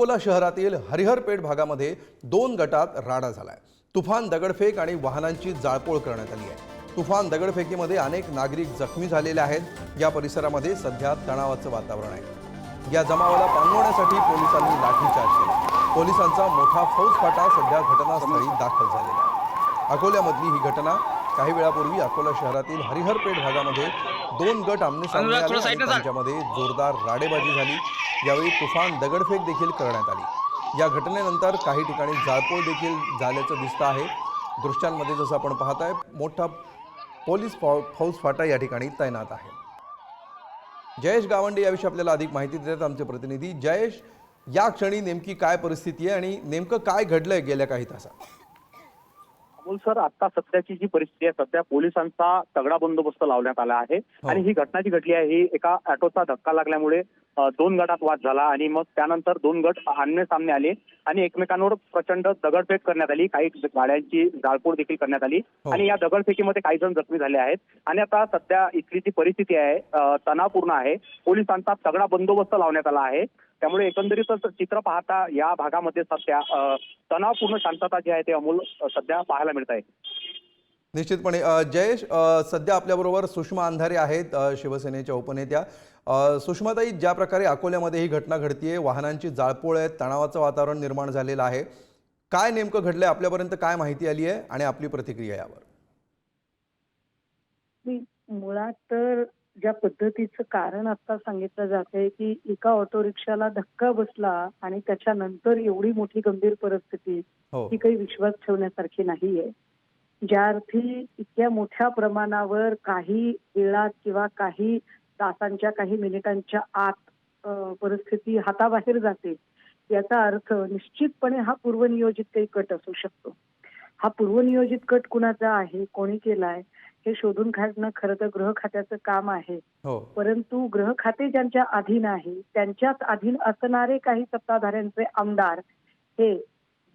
अकोला शहरातील हरिहरपेठ भागामध्ये दोन गटात राडा झालाय. तुफान दगडफेक आणि वाहनांची जाळपोळ करण्यात आली आहे. तुफान दगडफेकीमध्ये अनेक नागरिक जखमी झालेले आहेत. या परिसरामध्ये सध्या तणावाचं वातावरण आहे. या जमावाला पांगवण्यासाठी पोलिसांनी लाठीचार्ज केला. पोलिसांचा मोठा फौजफाटा सध्या घटनास्थळी दाखल झालेला आहे. अकोल्यामधली ही घटना काही वेळापूर्वी अकोला शहरातील हरिहरपेठ भागामध्ये दोन गट आमने सामने आले आणि. त्यांच्यामध्ये जोरदार राडेबाजी झाली. यावेळी तुफान दगडफेक देखील करण्यात आली. या घटनेनंतर काही ठिकाणी जाळपोळ देखील झाल्याचं दिसतं आहे. दृश्यांमध्ये जसं आपण पाहताय मोठा पोलीस फौ फौजफाटा या ठिकाणी तैनात आहे. जयेश गावंडे याविषयी आपल्याला अधिक माहिती देतात आमचे प्रतिनिधी. जयेश या क्षणी नेमकी काय परिस्थिती आहे आणि नेमकं काय घडलंय गेल्या काही तासात? अमोल सर आता सध्याची जी परिस्थिती आहे सध्या पोलिसांचा तगडा बंदोबस्त लावण्यात आला आहे. आणि ही घटना जी घडली आहे ही एका ऑटोचा धक्का लागल्यामुळे दोन गटात वाद झाला आणि मग त्यानंतर दोन गट आमने सामने आले आणि एकमेकांवर प्रचंड दगडफेक करण्यात आली. काही गाड्यांची जाळपोळ देखील करण्यात आली. हो. आणि या दगडफेकीमध्ये काही जण जखमी झाले आहेत. आणि आता सध्या इथली जी परिस्थिती आहे तणावपूर्ण आहे. पोलिसांचा तगडा बंदोबस्त लावण्यात आला आहे. त्यामुळे एकंदरीतच चित्र पाहता या भागामध्ये सध्या तणावपूर्ण शांतता जी आहे ते अमोल सध्या पाहायला मिळत आहे. निश्चितपणे जयेश सध्या आपल्याबरोबर सुषमा अंधारे आहेत शिवसेनेच्या उपनेत्या. सुषमाताई ज्या प्रकारे अकोल्यामध्ये ही घटना घडतीये वाहनांची जाळपोळ आहे तणावाचं वातावरण निर्माण झालेलं आहे. काय नेमकं घडलंय आपल्यापर्यंत काय माहिती आली आहे आणि आपली प्रतिक्रिया यावर? मुळात तर ज्या पद्धतीचं कारण आता सांगितलं जात आहे की एका ऑटो रिक्षाला धक्का बसला आणि त्याच्यानंतर एवढी मोठी गंभीर परिस्थिती हो. ही काही विश्वास ठेवण्यासारखी नाहीये. ज्या अर्थी इतक्या मोठ्या प्रमाणावर काही वेळात किंवा काही तासांच्या काही मिनिटांच्या आत परिस्थिती हाताबाहेर जाते याचा अर्थ निश्चितपणे हा पूर्वनियोजित काही कट असू शकतो. हा पूर्वनियोजित कट कुणाचा आहे कोणी केलाय हे शोधून काढणं खरं तर गृह खात्याचं काम आहे. हो. परंतु गृह खाते ज्यांच्या अधीन आहे त्यांच्याच अधीन असणारे काही सत्ताधाऱ्यांचे आमदार हे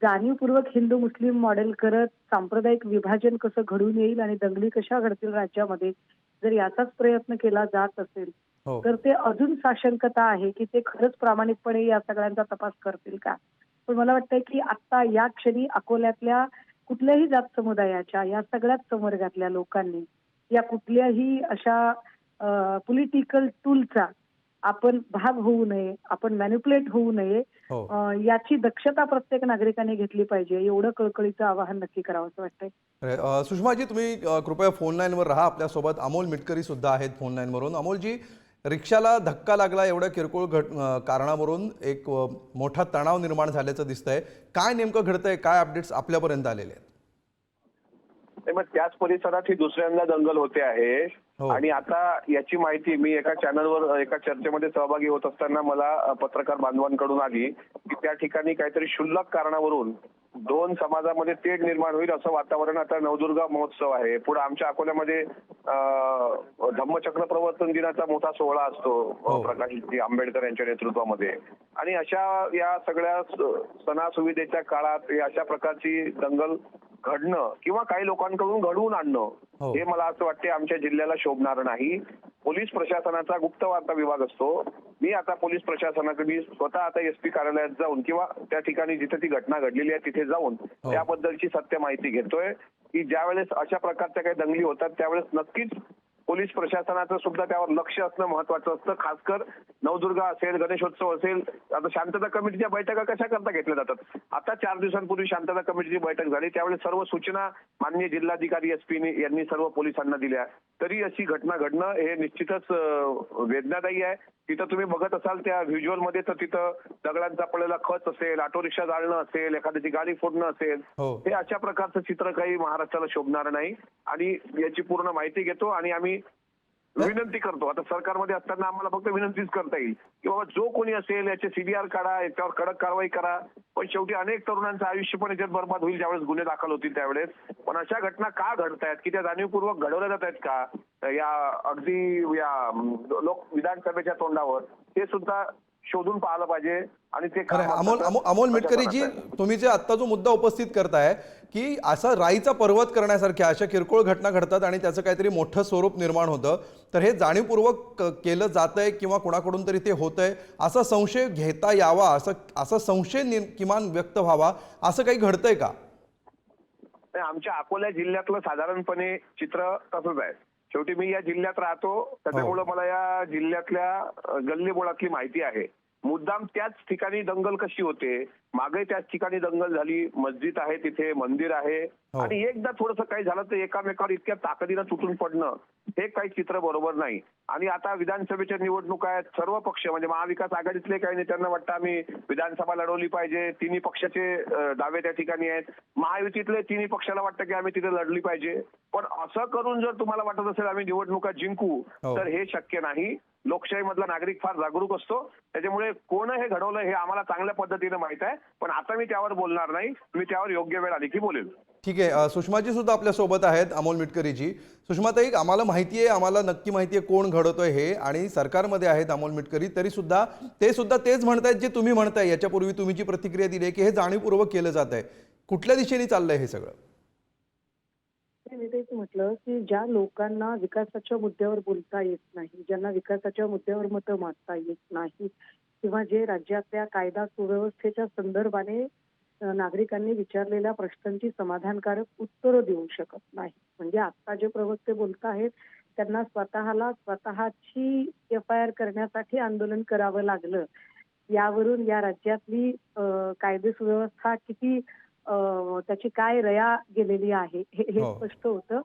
जाणीवपूर्वक हिंदू मुस्लिम मॉडेल करत सांप्रदायिक विभाजन कसं घडून येईल आणि दंगली कशा घडतील राज्यामध्ये जर याचाच प्रयत्न केला जात असेल हो. तर ते अजून साशंकता आहे की ते खरंच प्रामाणिकपणे या सगळ्यांचा तपास करतील का? पण मला वाटतंय की आता या क्षणी अकोल्यातल्या कुठल्याही जात समुदायाच्या या सगळ्याच संवर्गातल्या लोकांनी या कुठल्याही अशा पॉलिटिकल टूलचा आपण भाग होऊ नये आपण मॅन्युप्युलेट होऊ नये हो. याची दक्षता प्रत्येक नागरिकाने घेतली पाहिजे एवढं कळकळीचं आवाहन नक्की करावं असं वाटतंय. सुषमाजी तुम्ही कृपया फोन लाईनवर राहा. आपल्यासोबत अमोल मिटकरी सुद्धा आहेत फोन लाईनवरून. अमोलजी रिक्षाला धक्का लागला एवढ्या किरकोळ घट कारणावरून एक मोठा तणाव निर्माण झाल्याचं दिसतंय. काय नेमकं घडतंय काय अपडेट्स आपल्यापर्यंत आलेले आहेत? मग त्याच परिसरात ही दुसऱ्यांदा दंगल होते आहे. हो. आणि आता याची माहिती मी एका चॅनलवर एका चर्चेमध्ये सहभागी होत असताना मला पत्रकार बांधवांकडून आली की त्या ठिकाणी काहीतरी क्षुल्लक कारणावरून दोन समाजामध्ये तेढ निर्माण होईल असं वातावरण आता नवदुर्गा महोत्सव आहे पुढे आमच्या अकोल्यामध्ये धम्मचक्र प्रवर्तन दिनाचा मोठा सोहळा असतो हो. प्रकाशजी आंबेडकर यांच्या नेतृत्वामध्ये आणि अशा या सगळ्या सणासुविधेच्या काळात हे अशा प्रकारची दंगल घडणं किंवा काही लोकांकडून घडवून हो. आणणं हे मला असं वाटते आमच्या जिल्ह्याला शोभणार नाही पोलीस प्रशासनाचा गुप्त वार्ता विभाग असतो मी आता पोलीस प्रशासनाकडे स्वतः आता एसपी कार्यालयात जाऊन किंवा त्या ठिकाणी जिथे ती घटना घडलेली आहे तिथे जाऊन हो. त्याबद्दलची सत्य माहिती घेतोय की ज्या वेळेस अशा प्रकारच्या काही दंगली होतात त्यावेळेस नक्कीच पोलीस प्रशासनाचं सुद्धा त्यावर लक्ष असणं महत्वाचं असतं. खासकर नवदुर्गा असेल गणेशोत्सव असेल आता शांतता कमिटीच्या बैठका कशा करता घेतल्या जातात? आता चार दिवसांपूर्वी शांतता कमिटीची बैठक झाली. त्यावेळी सर्व सूचना माननीय जिल्हाधिकारी एसपी यांनी सर्व पोलिसांना दिल्या. तरी अशी घटना घडणं हे निश्चितच वेदनादायी आहे. तिथं तुम्ही बघत असाल त्या व्हिज्युअलमध्ये तर तिथं दगडांचा पडलेला खच असेल ऑटो रिक्षा जाळणं असेल एखाद्याची गाडी फोडणं असेल हो. हे अशा प्रकारचं चित्र काही महाराष्ट्राला शोभणार नाही. आणि याची पूर्ण माहिती घेतो आणि आम्ही विनंती करतो. आता सरकारमध्ये असताना आम्हाला फक्त विनंतीच करता येईल की बाबा जो कोणी असेल याचे सीबीआर काढा याच्यावर कडक कारवाई करा. पण शेवटी अनेक तरुणांचं आयुष्य पण याच्यात बर्बाद होईल ज्यावेळेस गुन्हे दाखल होतील त्यावेळेस. पण अशा घटना का घडतायत? की त्या जाणीवपूर्वक घडवल्या जात आहेत का? या अगदी या लोक विधानसभेच्या तोंडावर ते सुद्धा शोधून पाहिलं पाहिजे आणि ते अमोल अमोल मिटकरीजी. तुम्ही जे आत्ता जो मुद्दा उपस्थित करताय की असा राईचा पर्वत करण्यासारख्या अशा किरकोळ घटना घडतात आणि त्याचं काहीतरी मोठं स्वरूप निर्माण होतं तर हे जाणीवपूर्वक केलं जात आहे किंवा कोणाकडून तरी ते होतंय असा संशय घेता यावा असं असा संशय किमान व्यक्त व्हावा असं काही घडतंय का? आमच्या अकोला जिल्ह्यातलं साधारणपणे चित्र तसंच आहे. शेवटी मी या जिल्ह्यात राहतो. त्याच्यामुळे मला या जिल्ह्यातल्या गल्लीबोळातली माहिती आहे. मुद्दाम त्याच ठिकाणी दंगल कशी होते? मागे त्याच ठिकाणी दंगल झाली. मस्जिद आहे तिथे मंदिर आहे. हो. आणि एकदा थोडंसं काही झालं तर एकामेकावर इतक्या ताकदीनं तुटून पडणं. हे काही चित्र बरोबर नाही. आणि आता विधानसभेच्या निवडणुका आहेत सर्व पक्ष म्हणजे महाविकास आघाडीतले काही नेत्यांना वाटतं आम्ही विधानसभा लढवली पाहिजे तिन्ही पक्षाचे दावे त्या ठिकाणी आहेत. महायुतीतले तिन्ही पक्षाला वाटतं की आम्ही तिथे लढली पाहिजे. पण असं करून जर तुम्हाला वाटत असेल आम्ही निवडणुका जिंकू हो. तर हे शक्य नाही. लोकशाहीमधला नागरिक फार जागरूक असतो. त्याच्यामुळे कोण हे घडवलं हे आम्हाला चांगल्या पद्धतीने माहीत आहे. पण आता मी त्यावर बोलणार नाही. मी त्यावर योग्य वेळ आली की बोलेल. ठीक आहे सुषमाजी सुद्धा आपल्यासोबत आहेत अमोल मिटकरीजी. सुषमाताई आम्हाला माहिती आहे आम्हाला नक्की माहिती आहे कोण घडवतोय हे आणि सरकारमध्ये आहेत अमोल मिटकरी तरी सुद्धा ते सुद्धा तेच म्हणतायत जे तुम्ही म्हणताय. याच्यापूर्वी तुम्ही जी प्रतिक्रिया दिली आहे की हे जाणीवपूर्वक केलं जात आहे. कुठल्या दिशेने चाललंय हे सगळं? मी तेच म्हटलं की ज्या लोकांना विकासाच्या मुद्द्यावर बोलता येत नाही ज्यांना विकासाच्या मुद्द्यावर मतं मांडता येत नाही किंवा जे राज्यातल्या कायदा सुव्यवस्थेच्या संदर्भाने नागरिकांनी विचारलेल्या प्रश्नांची समाधानकारक उत्तरं देऊ शकत नाही. म्हणजे आता जे प्रवक्ते बोलत आहेत त्यांना स्वतःला स्वतःची एफ आय आर करण्यासाठी आंदोलन करावं लागलं. यावरून या राज्यातली अ, कायदे सुव्यवस्था किती अ, त्याची काय रया गेलेली आहे हे हो. स्पष्ट होतं.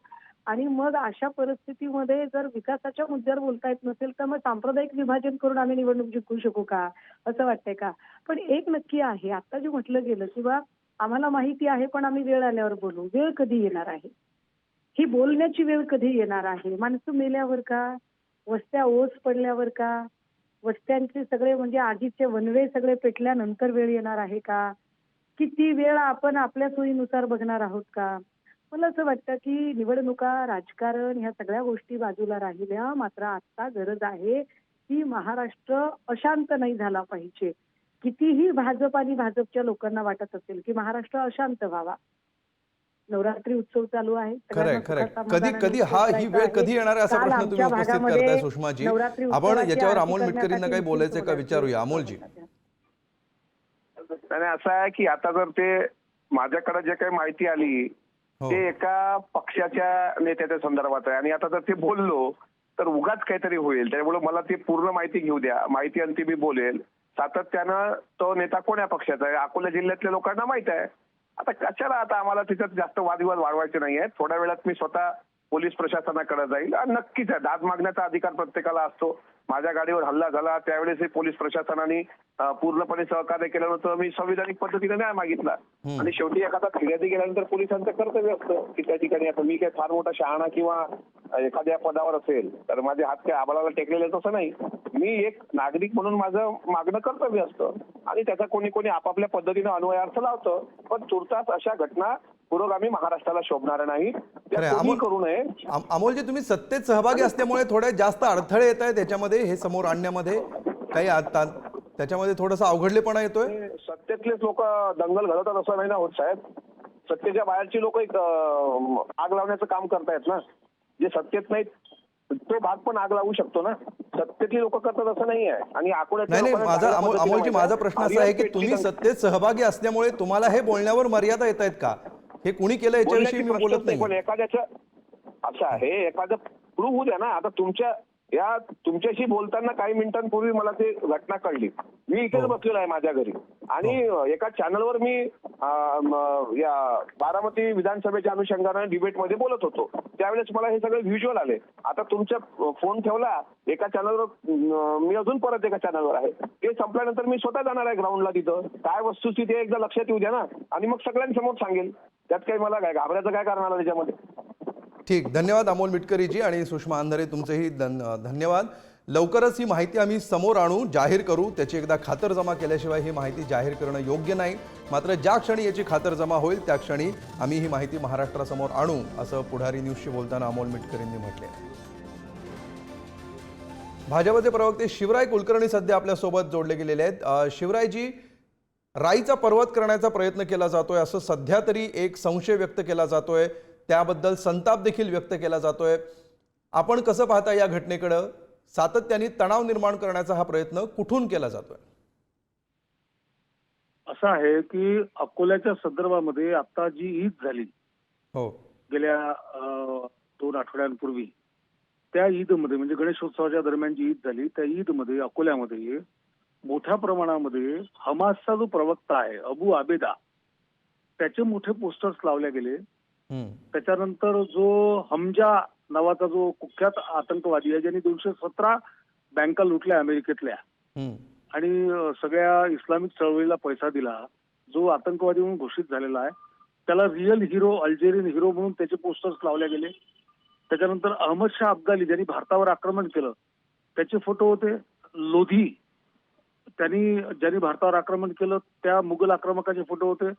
आणि मग अशा परिस्थितीमध्ये जर विकासाच्या मुद्द्यावर बोलता येत नसेल तर मग सांप्रदायिक विभाजन करून आम्ही निवडणूक जिंकू शकू का? असं वाटतंय का? पण एक नक्की आहे आता जे म्हटलं गेलं किंवा आम्हाला माहिती आहे पण आम्ही वेळ आल्यावर बोलू. वेळ कधी येणार आहे? ही बोलण्याची वेळ कधी येणार आहे? माणसं मेल्यावर का? वस्त्या ओस पडल्यावर का? वस्त्यांचे सगळे म्हणजे आधीचे वनवे सगळे पेटल्यानंतर वेळ येणार आहे का? किती वेळ आपण आपल्या सोयीनुसार बघणार आहोत का? मला असं वाटतं की निवडणुका राजकारण ह्या सगळ्या गोष्टी बाजूला राहिल्या. मात्र आता गरज आहे की महाराष्ट्र अशांत नाही झाला पाहिजे. कितीही भाजप आणि भाजपच्या लोकांना वाटत असेल की महाराष्ट्र अशांत व्हावा. नवरात्री उत्सव चालू आहे. खरंय खरंय. कधी कधी हा ही वेळ कधी येणार आहे असा प्रश्न तुम्ही आमच्या उपस्थित भागामध्ये करताय सुषमाजी. नवरात्री आपण याच्यावर अमोल मिटकरींना काही बोलायचं का विचारूया. अमोलजी. असं आहे की आता जर ते माझ्याकडे जे काही माहिती आली हो. ते एका पक्षाच्या नेत्याच्या संदर्भात आहे. आणि आता जर ते बोललो तर उगाच काहीतरी होईल. त्यामुळे मला ती पूर्ण माहिती घेऊ द्या. माहिती अंती मी बोलेल. सातत्यानं तो नेता कोण्या पक्षाचा? आहे अकोला जिल्ह्यातल्या लोकांना माहीत आहे. आता कशाला आता आम्हाला तिच्यात जास्त वादविवाद वाढवायचे नाही आहेत? थोड्या वेळात मी स्वतः पोलीस प्रशासनाकडे जाईल. आणि नक्कीच आहे. दाद मागण्याचा अधिकार प्रत्येकाला असतो. माझ्या गाडीवर हल्ला झाला त्यावेळेस पोलीस प्रशासनाने पूर्णपणे सहकार्य केलं होतं मी संविधानिक पद्धतीने न्याय मागितला. आणि शेवटी एखादा फिर्यादी गेल्यानंतर पोलिसांचं कर्तव्य असतं की त्या ठिकाणी आता मी काही फार मोठा शहाणा किंवा एखाद्या पदावर असेल तर माझे हात काय आबाळाला टेकलेले तसं नाही. मी एक नागरिक म्हणून माझं मागणं कर्तव्य असतं. आणि त्याचा कोणी कोणी आपापल्या पद्धतीनं अन्वयार्थ लावतं. पण तुर्तास अशा घटना पुरोगामी महाराष्ट्राला शोभणार नाही. करू नये. अम- अमोलजी तुम्ही सत्तेत सहभागी असल्यामुळे थोडे जास्त अडथळे येत आहेत त्याच्यामध्ये हे समोर आणण्यामध्ये. काही आता त्याच्यामध्ये थोडासा अवघडलेपणा येतोय? सत्तेतलेच लोक दंगल घडवतात असं नाही ना होत साहेब? सत्तेच्या बाहेरची लोक आग लावण्याचं काम करतायत ना. जे सत्तेत नाहीत तो भाग पण आग लावू शकतो ना. सत्तेतली लोक करतात असं नाही आहे. आणि नाही नाही माझा अमोलजी माझा. प्रश्न असा आहे की तुम्ही सत्तेत सहभागी असल्यामुळे तुम्हाला हे बोलण्यावर मर्यादा येत आहेत का? हे कुणी केलं याच्याविषयी मी बोलत प्रश्नच पण नाही. एखाद्याचं असं आहे एखादं प्रूव्ह होऊ द्या ना. आता तुमच्या या तुमच्याशी बोलताना काही मिनिटांपूर्वी मला ते घटना कळली. मी इथेच हो. बसलेलो आहे माझ्या घरी. आणि एका चॅनलवर मी या बारामती विधानसभेच्या अनुषंगाने डिबेटमध्ये बोलत होतो. त्यावेळेस मला हे सगळे व्हिज्युअल आले. आता तुमच्या फोन ठेवला एका चॅनलवर मी अजून परत एका चॅनलवर आहे. ते संपल्यानंतर मी स्वतः जाणार आहे ग्राउंडला तिथं. काय वस्तुस्थिती एकदा लक्षात येऊ द्या ना. आणि मग सगळ्यांसमोर सांगेल. त्यात काही मला काय घाबरायचं काय कारण आलं त्याच्यामध्ये? ठीक धन्यवाद अमोल मिटकरीजी आणि सुषमा अंधारे तुमचेही धन धन्यवाद. लवकरच ही माहिती आम्ही समोर आणू जाहीर करू. त्याची एकदा खातरजमा केल्याशिवाय ही माहिती जाहीर करणं योग्य नाही. मात्र ज्या क्षणी याची खातरजमा होईल त्या क्षणी आम्ही ही माहिती महाराष्ट्रासमोर आणू असं पुढारी न्यूजशी बोलताना अमोल मिटकरींनी म्हटले. भाजपचे प्रवक्ते शिवराय कुलकर्णी सध्या आपल्यासोबत जोडले गेलेले आहेत. शिवरायजी राईचा पर्वत करण्याचा प्रयत्न केला जातोय असं सध्या तरी एक संशय व्यक्त केला जातोय. त्याबद्दल संताप देखील व्यक्त केला जातोय. आपण कसं पाहता या घटनेकडं? सातत्याने तणाव निर्माण करण्याचा हा प्रयत्न कुठून केला जातोय? असं आहे की अकोल्याच्या संदर्भामध्ये आता जी ईद झाली हो. गेल्या दोन आठवड्यांपूर्वी त्या ईदमध्ये म्हणजे गणेशोत्सवाच्या दरम्यान जी ईद झाली त्या ईदमध्ये अकोल्यामध्ये मोठ्या प्रमाणामध्ये हमासचा जो प्रवक्ता आहे अबू आबेदा त्याचे मोठे पोस्टर्स लावले गेले. त्याच्यानंतर जो हमजा नावाचा जो कुख्यात आतंकवादी आहे ज्यांनी दोनशे सतरा बँका लुटल्या अमेरिकेतल्या. आणि सगळ्या इस्लामिक चळवळीला पैसा दिला जो आतंकवादी म्हणून घोषित झालेला आहे त्याला रिअल हिरो अल्जेरियन हिरो म्हणून त्याचे पोस्टर्स लावले गेले त्याच्यानंतर अहमद शाह अब्दाली ज्यांनी भारतावर आक्रमण केलं त्याचे फोटो होते लोधी त्यांनी ज्यांनी भारतावर आक्रमण केलं त्या मुघल आक्रमकाचे फोटो होते.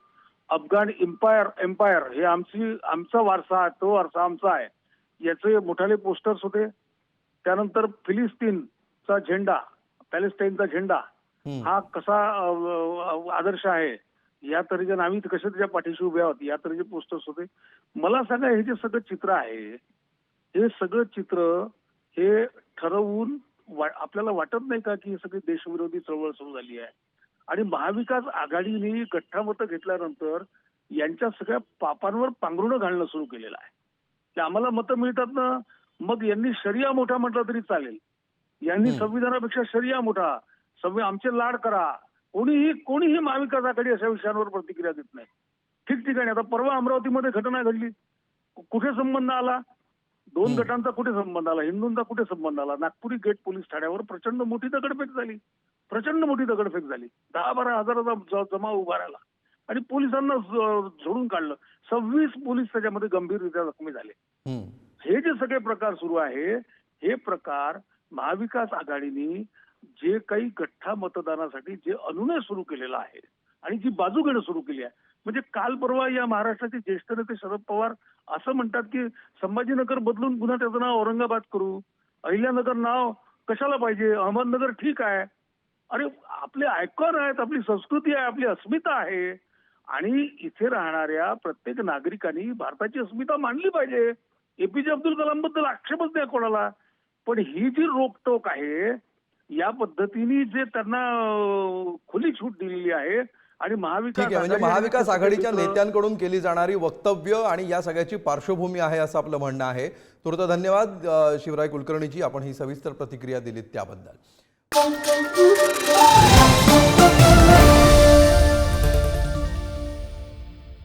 अफगाण एम्पायर एम्पायर हे आमची आमचा वारसा आहे तो वारसा आमचा आहे. याचे मोठाले पोस्टर्स होते. त्यानंतर फिलिस्तीनचा झेंडा पॅलेस्टाईनचा झेंडा. हा कसा आदर्श आहे या तऱ्हेच्या आम्ही कशा त्याच्या पाठीशी उभे आहोत या तऱ्हेचे पोस्टर्स होते. मला सांगा हे जे सगळं चित्र आहे हे सगळं चित्र हे ठरवून आपल्याला वाटत नाही का की सगळी देशविरोधी चळवळ सुरू झाली आहे? आणि महाविकास आघाडीने गठ्ठामतं घेतल्यानंतर यांच्या सगळ्या पापांवर पांघरुणं घालणं सुरू केलेलं आहे. की आम्हाला मतं मिळतात ना? मग यांनी शरिया मोठा म्हटलं तरी चालेल. यांनी. संविधानापेक्षा शरिया मोठा. संवि आमचे लाड करा. कोणीही कोणीही महाविकास आघाडी अशा विषयांवर प्रतिक्रिया देत नाही. ठिकठिकाणी. आता परवा अमरावतीमध्ये घटना घडली. कुठे संबंध आला? दोन. गटांचा कुठे संबंध आला? हिंदूंचा कुठे संबंध आला? नागपुरी गेट पोलीस ठाण्यावर प्रचंड मोठी दगडफेक झाली. प्रचंड मोठी दगडफेक झाली. दहा बारा हजाराचा जमा उभा राहिला. आणि पोलिसांना झोडून काढलं. सव्वीस पोलीस त्याच्यामध्ये गंभीररित्या जखमी झाले. हे जे सगळे प्रकार सुरू आहे हे प्रकार महाविकास आघाडीने जे काही गठ्ठा मतदानासाठी जे अनुनय सुरू केलेला आहे आणि जी बाजू घेणं सुरू केली आहे. म्हणजे काल परवा या महाराष्ट्राचे ज्येष्ठ नेते शरद पवार असं म्हणतात की संभाजीनगर बदलून पुन्हा त्याचं नाव औरंगाबाद करू. अहिल्यानगर नाव कशाला पाहिजे? अहमदनगर ठीक आहे. अरे आपले आयकॉन आहेत आपली संस्कृती आहे आपली अस्मिता आहे. आणि इथे राहणाऱ्या प्रत्येक नागरिकांनी भारताची अस्मिता मानली पाहिजे. एपीजे अब्दुल कलामबद्दल आक्षेपच नाही कोणाला. पण ही जी रोकटोक आहे या पद्धतीने जे त्यांना खुली छूट दिलेली आहे आणि महाविकास ठीक आहे म्हणजे महाविकास आघाडीच्या नेत्यांकडून केली जाणारी वक्तव्य आणि या सगळ्याची पार्श्वभूमी आहे असं आपलं म्हणणं आहे. तुर्त धन्यवाद शिवराय कुलकर्णीजी. आपण ही सविस्तर प्रतिक्रिया दिलीत त्याबद्दल.